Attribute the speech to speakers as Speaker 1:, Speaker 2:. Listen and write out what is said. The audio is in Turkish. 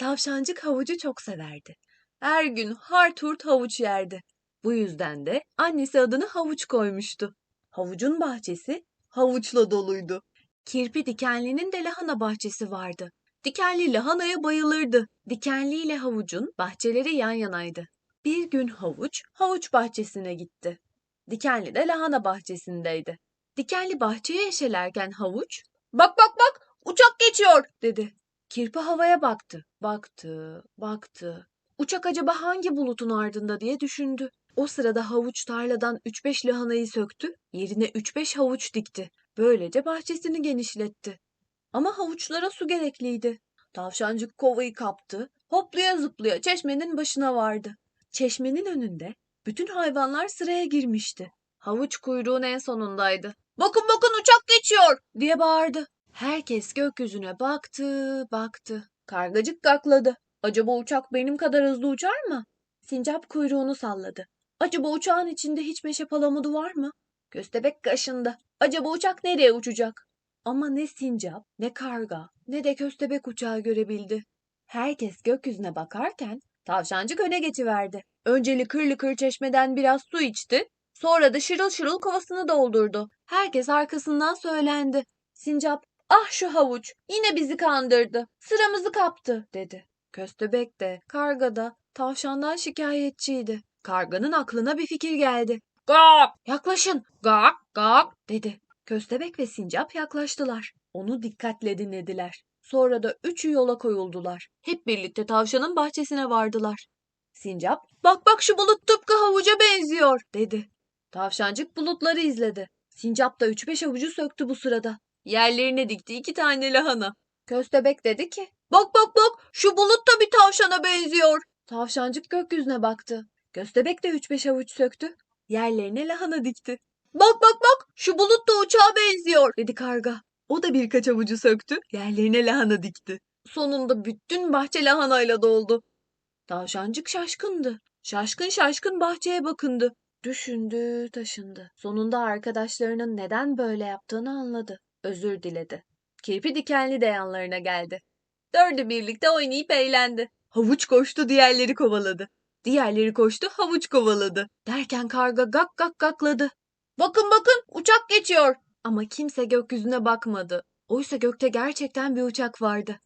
Speaker 1: Tavşancık havucu çok severdi. Her gün hart hurt havuç yerdi. Bu yüzden de annesi adını havuç koymuştu. Havucun bahçesi havuçla doluydu. Kirpi Dikenli'nin de lahana bahçesi vardı. Dikenli lahanaya bayılırdı. Dikenli ile havucun bahçeleri yan yanaydı. Bir gün havuç, havuç bahçesine gitti. Dikenli de lahana bahçesindeydi. Dikenli bahçeye eşelerken havuç, ''Bak bak bak, uçak geçiyor!'' dedi. Kirpi havaya baktı, baktı, baktı. Uçak acaba hangi bulutun ardında diye düşündü. O sırada havuç tarladan 3-5 lahanayı söktü, yerine 3-5 havuç dikti. Böylece bahçesini genişletti. Ama havuçlara su gerekliydi. Tavşancık kovayı kaptı, hoplaya zıplaya çeşmenin başına vardı. Çeşmenin önünde bütün hayvanlar sıraya girmişti. Havuç kuyruğun en sonundaydı. Bakın bakın uçak geçiyor diye bağırdı. Herkes gökyüzüne baktı, baktı. Kargacık gakladı. Acaba uçak benim kadar hızlı uçar mı? Sincap kuyruğunu salladı. Acaba uçağın içinde hiç meşe palamudu var mı? Köstebek kaşındı. Acaba uçak nereye uçacak? Ama ne sincap, ne karga, ne de köstebek uçağı görebildi. Herkes gökyüzüne bakarken tavşancık öne geçiverdi. Önce lıkır lıkır çeşmeden biraz su içti. Sonra da şırıl şırıl kovasını doldurdu. Herkes arkasından söylendi. Sincap, ah şu havuç, yine bizi kandırdı. Sıramızı kaptı, dedi. Köstebek de, karga da tavşandan şikayetçiydi. Karganın aklına bir fikir geldi. Gak! Yaklaşın! Gak! Gak! dedi. Köstebek ve sincap yaklaştılar. Onu dikkatle dinlediler. Sonra da üçü yola koyuldular. Hep birlikte tavşanın bahçesine vardılar. Sincap, bak bak şu bulut tıpkı havuca benziyor, dedi. Tavşancık bulutları izledi. Sincap da üç beş havucu söktü bu sırada. Yerlerine dikti iki tane lahana. Köstebek dedi ki, bak bak bak şu bulut da bir tavşana benziyor. Tavşancık gökyüzüne baktı. Köstebek de üç beş havuç söktü. Yerlerine lahana dikti. Bak bak bak şu bulut da uçağa benziyor dedi karga. O da birkaç avucu söktü. Yerlerine lahana dikti. Sonunda bütün bahçe lahanayla doldu. Tavşancık şaşkındı. Şaşkın şaşkın bahçeye bakındı. Düşündü, taşındı. Sonunda arkadaşlarının neden böyle yaptığını anladı. Özür diledi. Kirpi dikenli de yanlarına geldi. Dördü birlikte oynayıp eğlendi. Havuç koştu, diğerleri kovaladı. Diğerleri koştu, havuç kovaladı. Derken karga gak gak gakladı. Bakın bakın, uçak geçiyor. Ama kimse gökyüzüne bakmadı. Oysa gökte gerçekten bir uçak vardı.